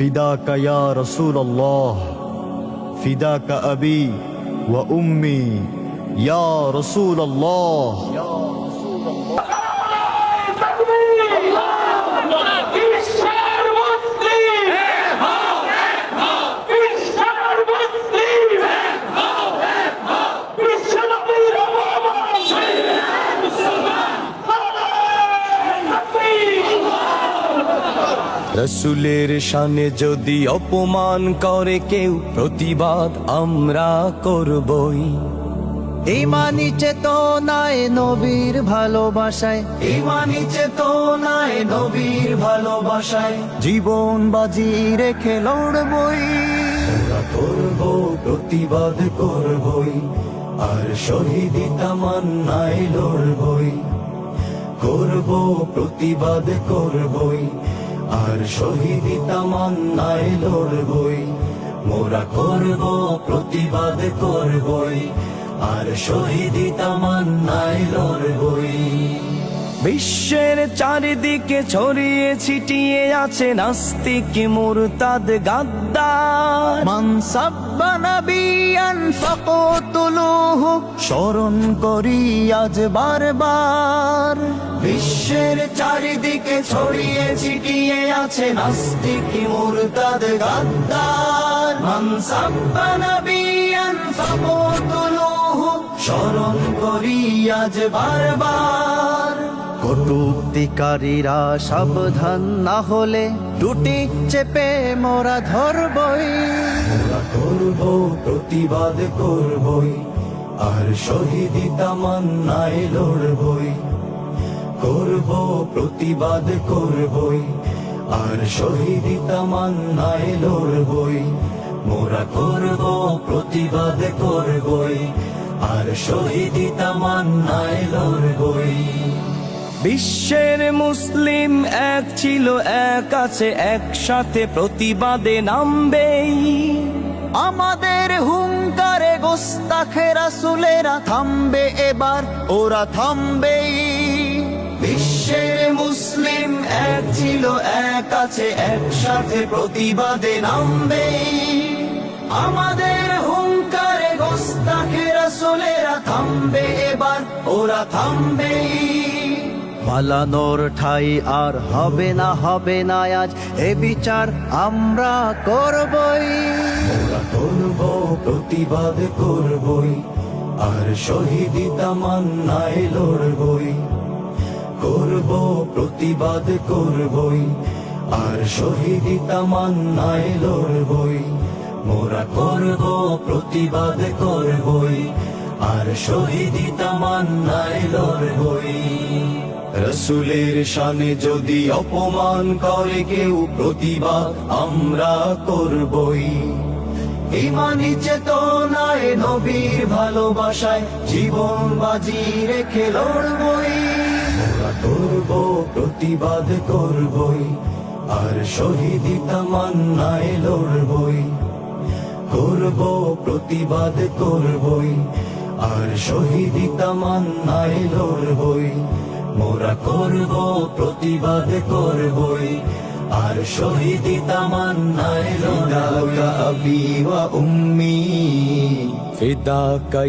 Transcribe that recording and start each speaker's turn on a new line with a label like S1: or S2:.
S1: فداك يا رسول الله. فداك أبي وأمي. يا رسول الله.
S2: يا رسول الله.
S1: রসুলের শানে যদি অপমান করে কেউ প্রতিবাদ আমরা করবই।
S3: ইমানি চেতনায় নবীর ভালোবাসায়।
S1: ইমানি চেতনায় নবীর ভালোবাসায়।
S3: জীবন বাজি রেখে লড়বই।
S1: করব প্রতিবাদ করবই। আর শহীদি তামান্নায় লড়বই। করব প্রতিবাদ করবই। আর শহীদি তামান্নায় লড়বই। মোরা করব, প্রতিবাদ করবই। আর শহীদি তামান্নায় লড়বই। বিশ্বের চারিদিকে ছড়িয়ে ছিটিয়ে আছে নাস্তিক মুরতাদ গাদ্দার।
S3: মান সাব্বা নবিয়ান ফাকতুলুহু স্মরণ করি আজ বারবার।
S1: বিশ্বের চারিদিকে ছড়িয়ে ছিটিয়ে আছে নাস্তিক মুরতাদ গাদ্দার। মান সাব্বা নবিয়ান ফাকতুলুহু স্মরণ করি আজ বারবার।
S3: কটুক্তিকারীরা সাবধান না হলে দুটি চেপে মোরা ধরবই।
S1: করব, প্রতিবাদ করবই, আর শহীদি তামান্নায় লড়বই। করব, প্রতিবাদ করবই, আর শহীদি তামান্নায় লড়বই। মোরা করব, প্রতিবাদ করবই, আর শহীদি তামান্নায় লড়বই। বিশ্বের মুসলিম এক ছিল এক আছে একসাথে প্রতিবাদে নামবেই।
S3: আমাদের হুঙ্কারে গোস্তাখে রাসুলেরা থামবে এবার ওরা থামবেই।
S1: বিশ্বের মুসলিম এক ছিল এক আছে একসাথে প্রতিবাদে নামবে আমাদের হুঙ্কারে গোস্তাখে রাসুলেরা থামবে এবার ওরা থামবে
S3: পালানোর ঠাই আর হবে না হবে না আজ। এ বিচার আমরা করবই।
S1: করব, প্রতিবাদ করবই, আর শহীদি তামান্নায় লড়বই। করব, প্রতিবাদ করবই, আর শহীদি তামান্নায় লড়বই। মোরা করব, প্রতিবাদ করবই, আর শহীদি তামান্নায় লড়বই। রসুলের শানে যদি অপমান করে কেউ প্রতিবাদ আমরা করবই। ইমানি চেতনায় নবীর ভালোবাসায় জীবন বাজি রেখে লড়বই। করব, প্রতিবাদ করবই, আর শহীদি তামান্নায় লড়বই। করব, প্রতিবাদ করবই, আর শহীদি তামান্নায় লড়বই। মোরা করব প্রতিবাদ করবই। আর শহীদি তামান্নায় ওয়া উম্মি। ফিদাকা